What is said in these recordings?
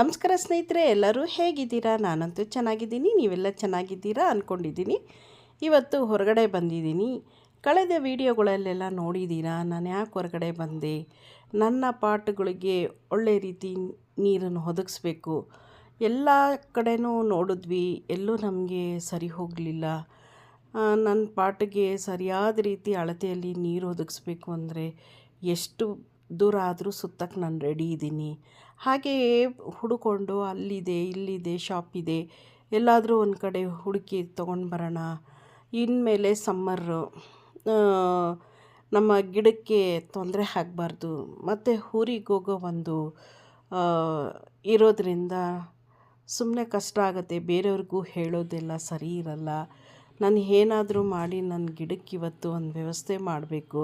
ನಮಸ್ಕಾರ ಸ್ನೇಹಿತರೆ, ಎಲ್ಲರೂ ಹೇಗಿದ್ದೀರಾ? ನಾನಂತೂ ಚೆನ್ನಾಗಿದ್ದೀನಿ, ನೀವೆಲ್ಲ ಚೆನ್ನಾಗಿದ್ದೀರಾ ಅಂದ್ಕೊಂಡಿದ್ದೀನಿ ಇವತ್ತು ಹೊರಗಡೆ ಬಂದಿದ್ದೀನಿ. ಕಳೆದ ವಿಡಿಯೋಗಳಲ್ಲೆಲ್ಲ ನೋಡಿದ್ದೀರಾ? ನಾನು ಯಾಕೆ ಹೊರಗಡೆ ಬಂದೆ? ನನ್ನ ಪಾಟ್ಗಳಿಗೆ ಒಳ್ಳೆ ರೀತಿ ನೀರನ್ನು ಒದಗಿಸ್ಬೇಕು. ಎಲ್ಲ ಕಡೆನೂ ನೋಡಿದ್ವಿ, ಎಲ್ಲೂ ನಮಗೆ ಸರಿ ಹೋಗಲಿಲ್ಲ. ನನ್ನ ಪಾಟಿಗೆ ಸರಿಯಾದ ರೀತಿ ಅಳತೆಯಲ್ಲಿ ನೀರು ಒದಗಿಸ್ಬೇಕು ಅಂದರೆ ಎಷ್ಟು ದೂರ ಆದರೂ ಸುತ್ತಕ್ಕೆ ನಾನು ರೆಡಿ ಇದ್ದೀನಿ. ಹಾಗೆಯೇ ಹುಡುಕೊಂಡು ಅಲ್ಲಿದೆ, ಇಲ್ಲಿದೆ ಶಾಪ್ ಇದೆ. ಎಲ್ಲಾದರೂ ಒಂದು ಕಡೆ ಹುಡುಕಿ ತೊಗೊಂಡು ಬರೋಣ. ಇನ್ಮೇಲೆ ಸಮ್ಮರು ನಮ್ಮ ಗಿಡಕ್ಕೆ ತೊಂದರೆ ಆಗಬಾರ್ದು. ಮತ್ತು ಊರಿಗೆ ಹೋಗೋ ಒಂದು ಇರೋದರಿಂದ ಸುಮ್ಮನೆ ಕಷ್ಟ ಆಗುತ್ತೆ. ಬೇರೆಯವ್ರಿಗೂ ಹೇಳೋದೆಲ್ಲ ಸರಿ ಇರಲ್ಲ. ನಾನು ಏನಾದರೂ ಮಾಡಿ ನನ್ನ ಗಿಡಕ್ಕೆ ಇವತ್ತು ಒಂದು ವ್ಯವಸ್ಥೆ ಮಾಡಬೇಕು.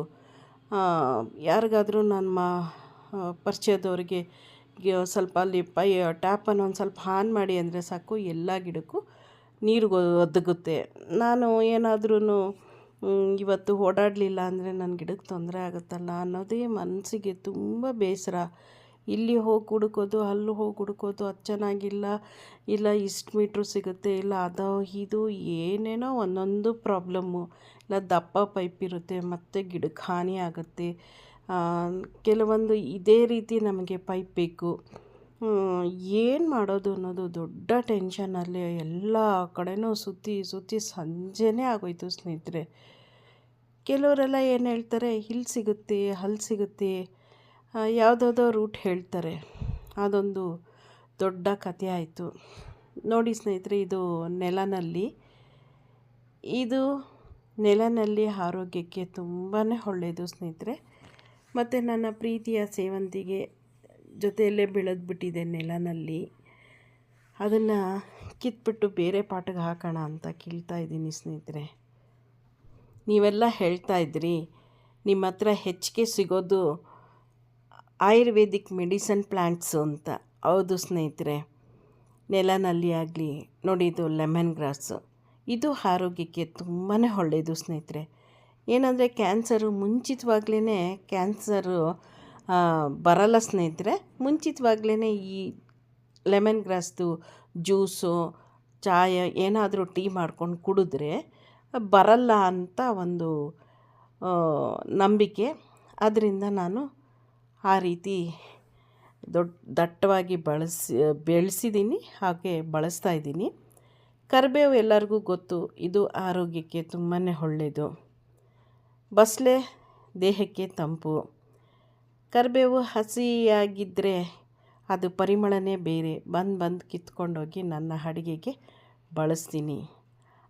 ಯಾರಿಗಾದ್ರೂ ನಮ್ಮ ಪರಿಚಯದವ್ರಿಗೆ ಸ್ವಲ್ಪ ಅಲ್ಲಿ ಪೈ ಟ್ಯಾಪನ್ನು ಒಂದು ಸ್ವಲ್ಪ ಆನ್ ಮಾಡಿ ಅಂದರೆ ಸಾಕು, ಎಲ್ಲ ಗಿಡಕ್ಕೂ ನೀರು ಒದಗುತ್ತೆ. ನಾನು ಏನಾದ್ರೂ ಇವತ್ತು ಓಡಾಡಲಿಲ್ಲ ಅಂದರೆ ನನ್ನ ಗಿಡಕ್ಕೆ ತೊಂದರೆ ಆಗುತ್ತಲ್ಲ ಅನ್ನೋದೇ ಮನಸ್ಸಿಗೆ ತುಂಬ ಬೇಸರ. ಇಲ್ಲಿ ಹೋಗಿ ಹುಡುಕೋದು, ಅಲ್ಲಿ ಹೋಗಿ ಹುಡುಕೋದು ಅದು ಚೆನ್ನಾಗಿಲ್ಲ ಇಲ್ಲ, ಇಷ್ಟು ಮೀಟ್ರು ಸಿಗುತ್ತೆ. ಇಲ್ಲ, ಅದು, ಇದು, ಏನೇನೋ ಒಂದೊಂದು ಪ್ರಾಬ್ಲಮ್ಮು. ಇಲ್ಲ, ದಪ್ಪ ಪೈಪ್ ಇರುತ್ತೆ, ಮತ್ತು ಗಿಡಕ್ಕೆ ಹಾನಿ ಆಗುತ್ತೆ. ಕೆಲವೊಂದು ಇದೇ ರೀತಿ ನಮಗೆ ಪೈಪ್ ಬೇಕು. ಏನು ಮಾಡೋದು ಅನ್ನೋದು ದೊಡ್ಡ ಟೆನ್ಷನಲ್ಲಿ ಎಲ್ಲ ಕಡೆನೂ ಸುತ್ತಿ ಸುತ್ತಿ ಸಂಜೆನೇ ಆಗೋಯ್ತು ಸ್ನೇಹಿತರೆ. ಕೆಲವರೆಲ್ಲ ಏನು ಹೇಳ್ತಾರೆ ಇಲ್ಲಿ ಸಿಗುತ್ತೆ ಅಲ್ಲಿ ಸಿಗುತ್ತೆ. ಯಾವುದಾವುದೋ ರೂಟ್ ಹೇಳ್ತಾರೆ. ಅದೊಂದು ದೊಡ್ಡ ಕಥೆ ಆಯಿತು. ನೋಡಿ ಸ್ನೇಹಿತರೆ, ಇದು ನೆಲನಲ್ಲಿ. ಇದು ನೆಲನಲ್ಲಿ ಆರೋಗ್ಯಕ್ಕೆ ತುಂಬಾ ಒಳ್ಳೆಯದು ಸ್ನೇಹಿತರೆ. ಮತ್ತು ನನ್ನ ಪ್ರೀತಿಯ ಸೇವಂತಿಗೆ ಜೊತೆಯಲ್ಲೇ ಬೆಳೆದ್ಬಿಟ್ಟಿದೆ ನೆಲನಲ್ಲಿ. ಅದನ್ನು ಕಿತ್ಬಿಟ್ಟು ಬೇರೆ ಪಾಟಿಗೆ ಹಾಕೋಣ ಅಂತ ಕೇಳ್ತಾ ಇದ್ದೀನಿ ಸ್ನೇಹಿತರೆ. ನೀವೆಲ್ಲ ಹೇಳ್ತಾ ಇದ್ರಿ, ನಿಮ್ಮ ಹತ್ರ ಹೆಚ್ಚಿಗೆ ಸಿಗೋದು ಆಯುರ್ವೇದಿಕ್ ಮೆಡಿಸನ್ ಪ್ಲ್ಯಾಂಟ್ಸು ಅಂತ. ಹೌದು ಸ್ನೇಹಿತರೆ ನೆಲನಲ್ಲಿ ಆಗಲಿ, ನೋಡಿ ಇದು ಲೆಮನ್ ಗ್ರಾಸು. ಇದು ಆರೋಗ್ಯಕ್ಕೆ ತುಂಬಾ ಒಳ್ಳೆಯದು ಸ್ನೇಹಿತರೆ. ಏನಂದರೆ ಕ್ಯಾನ್ಸರು ಮುಂಚಿತವಾಗ್ಲೇ ಕ್ಯಾನ್ಸರು ಬರಲ್ಲ ಸ್ನೇಹಿತರೆ. ಮುಂಚಿತವಾಗ್ಲೇ ಈ ಲೆಮನ್ ಗ್ರಾಸ್ದು ಜ್ಯೂಸು, ಚಾಯ ಏನಾದರೂ ಟೀ ಮಾಡ್ಕೊಂಡು ಕುಡಿದ್ರೆ ಬರಲ್ಲ ಅಂತ ಒಂದು ನಂಬಿಕೆ. ಅದರಿಂದ ನಾನು ಆ ರೀತಿ ದೊಡ್ಡ ದಟ್ಟವಾಗಿ ಬಳಸಿ ಬೆಳೆಸಿದ್ದೀನಿ ಹಾಗೆ ಬಳಸ್ತಾ ಇದ್ದೀನಿ. ಕರಿಬೇವು ಎಲ್ಲರಿಗೂ ಗೊತ್ತು, ಇದು ಆರೋಗ್ಯಕ್ಕೆ ತುಂಬಾ ಒಳ್ಳೆಯದು ಬಸಳೆ ದೇಹಕ್ಕೆ ತಂಪು. ಕರಿಬೇವು ಹಸಿಯಾಗಿದ್ದರೆ ಅದು ಪರಿಮಳನೇ ಬೇರೆ. ಬಂದು ಬಂದು ಕಿತ್ಕೊಂಡೋಗಿ ನನ್ನ ಅಡುಗೆಗೆ ಬಳಸ್ತೀನಿ.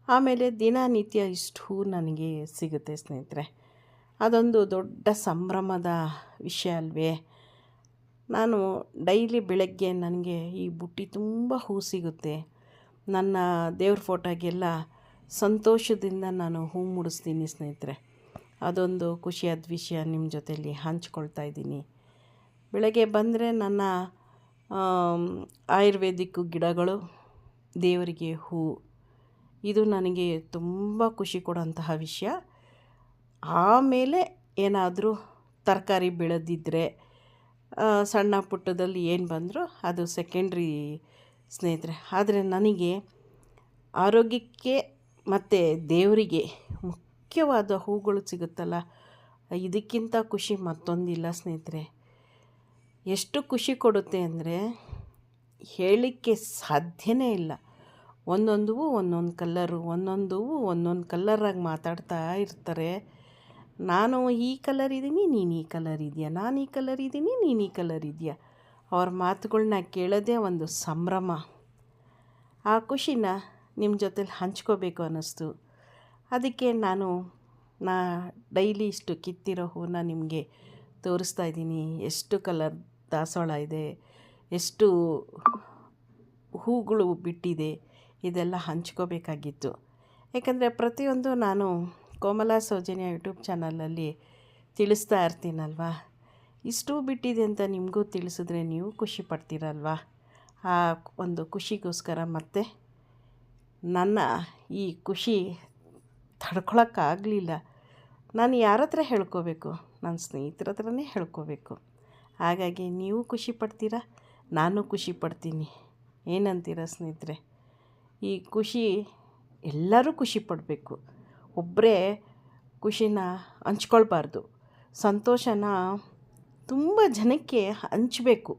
ಆಮೇಲೆ ದಿನನಿತ್ಯ ಇಷ್ಟು ನನಗೆ ಸಿಗುತ್ತೆ ಸ್ನೇಹಿತರೆ. ಅದೊಂದು ದೊಡ್ಡ ಸಂಭ್ರಮದ ವಿಷಯ ಅಲ್ವೇ? ನಾನು ಡೈಲಿ ಬೆಳಗ್ಗೆ ನನಗೆ ಈ ಬುಟ್ಟಿ ತುಂಬ ಹೂ ಸಿಗುತ್ತೆ. ನನ್ನ ದೇವ್ರ ಫೋಟೋಗೆಲ್ಲ ಸಂತೋಷದಿಂದ ನಾನು ಹೂ ಮುಡಿಸ್ತೀನಿ ಸ್ನೇಹಿತರೆ. ಅದೊಂದು ಖುಷಿಯಾದ ವಿಷಯ ನಿಮ್ಮ ಜೊತೆಯಲ್ಲಿ ಹಂಚ್ಕೊಳ್ತಾ ಇದ್ದೀನಿ. ಬೆಳಗ್ಗೆ ಬಂದರೆ ನನ್ನ ಆಯುರ್ವೇದಿಕ್ ಗಿಡಗಳು, ದೇವರಿಗೆ ಹೂ. ಇದು ನನಗೆ ತುಂಬ ಖುಷಿ ಕೊಡೋಂತಹ ವಿಷಯ. ಆಮೇಲೆ ಏನಾದರೂ ತರಕಾರಿ ಬೆಳೆದಿದ್ದರೆ ಸಣ್ಣ ಪುಟ್ಟದಲ್ಲಿ ಏನು ಬಂದರೂ ಅದು ಸೆಕೆಂಡ್ರಿ ಸ್ನೇಹಿತರೆ. ಆದರೆ ನನಗೆ ಆರೋಗ್ಯಕ್ಕೆ ಮತ್ತು ದೇವರಿಗೆ ಮುಖ್ಯವಾದ ಹೂಗಳು ಸಿಗುತ್ತಲ್ಲ, ಇದಕ್ಕಿಂತ ಖುಷಿ ಮತ್ತೊಂದಿಲ್ಲ ಸ್ನೇಹಿತರೆ. ಎಷ್ಟು ಖುಷಿ ಕೊಡುತ್ತೆ ಅಂದರೆ ಹೇಳಲಿಕ್ಕೆ ಸಾಧ್ಯನೇ ಇಲ್ಲ. ಒಂದೊಂದು ಒಂದೊಂದು ಕಲ್ಲರು ಒಂದೊಂದು ಒಂದೊಂದು ಕಲ್ಲರಾಗಿ ಮಾತಾಡ್ತಾ ಇರ್ತಾರೆ. ನಾನು ಈ ಕಲರ್ ಇದ್ದೀನಿ ನೀನು ಈ ಕಲರ್ ಇದೆಯಾ? ನಾನು ಈ ಕಲರ್ ಇದ್ದೀನಿ ನೀನು ಈ ಕಲರ್ ಇದೆಯಾ? ಅವ್ರ ಮಾತುಗಳ್ನ ಕೇಳೋದೇ ಒಂದು ಸಂಭ್ರಮ. ಆ ಖುಷಿನ ನಿಮ್ಮ ಜೊತೇಲಿ ಹಂಚ್ಕೋಬೇಕು ಅನ್ನಿಸ್ತು. ಅದಕ್ಕೆ ನಾನು, ನಾ ಡೈಲಿ ಇಷ್ಟು ಕಿತ್ತಿರೋ ಹೂವನ್ನ ನಿಮಗೆ ತೋರಿಸ್ತಾ ಇದ್ದೀನಿ ಎಷ್ಟು ಕಲರ್ ದಾಸವಾಳ ಇದೆ, ಎಷ್ಟು ಹೂಗಳು ಬಿಟ್ಟಿದೆ, ಇದೆಲ್ಲ ಹಂಚ್ಕೋಬೇಕಾಗಿತ್ತು. ಯಾಕಂದರೆ ಪ್ರತಿಯೊಂದು ನಾನು ಕೋಮಲ ಸೌಜನ್ಯ ಯೂಟ್ಯೂಬ್ ಚಾನಲಲ್ಲಿ ತಿಳಿಸ್ತಾ ಇರ್ತೀನಲ್ವಾ? ಇಷ್ಟು ಬಿಟ್ಟಿದೆ ಅಂತ ನಿಮಗೂ ತಿಳಿಸಿದ್ರೆ ನೀವು ಖುಷಿ ಪಡ್ತೀರಲ್ವಾ? ಆ ಒಂದು ಖುಷಿಗೋಸ್ಕರ ಮತ್ತೆ ನನ್ನ ಈ ಖುಷಿ ತಡ್ಕೊಳಕ್ಕಾಗಲಿಲ್ಲ. ನಾನು ಯಾರ ಹತ್ರ ಹೇಳ್ಕೋಬೇಕು? ನನ್ನ ಸ್ನೇಹಿತರ ಹತ್ರನೇ ಹೇಳ್ಕೋಬೇಕು. ಹಾಗಾಗಿ ನೀವು ಖುಷಿ ಪಡ್ತೀರಾ? ನಾನು ಖುಷಿ ಪಡ್ತೀನಿ. ಏನಂತೀರ ಸ್ನೇಹಿತರೆ? ಈ ಖುಷಿ ಎಲ್ಲರೂ ಖುಷಿ ಪಡಬೇಕು. ಒಬ್ಬರೇ ಖುಷಿನ ಹಂಚ್ಕೊಳ್ಬಾರ್ದು. ಸಂತೋಷನ ತುಂಬ ಜನಕ್ಕೆ ಹಂಚಬೇಕು,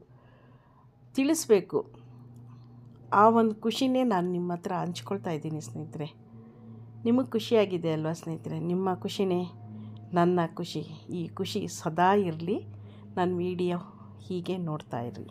ತಿಳಿಸ್ಬೇಕು. ಆ ಒಂದು ಖುಷಿನೇ ನಾನು ನಿಮ್ಮ ಹತ್ರ ಹಂಚ್ಕೊಳ್ತಾ ಇದ್ದೀನಿ ಸ್ನೇಹಿತರೆ. ನಿಮಗೆ ಖುಷಿಯಾಗಿದೆ ಅಲ್ವಾ ಸ್ನೇಹಿತರೆ? ನಿಮ್ಮ ಖುಷಿನೇ ನನ್ನ ಖುಷಿ. ಈ ಖುಷಿ ಸದಾ ಇರಲಿ. ನನ್ನ ವಿಡಿಯೋ ಹೀಗೆ ನೋಡ್ತಾ ಇರಿ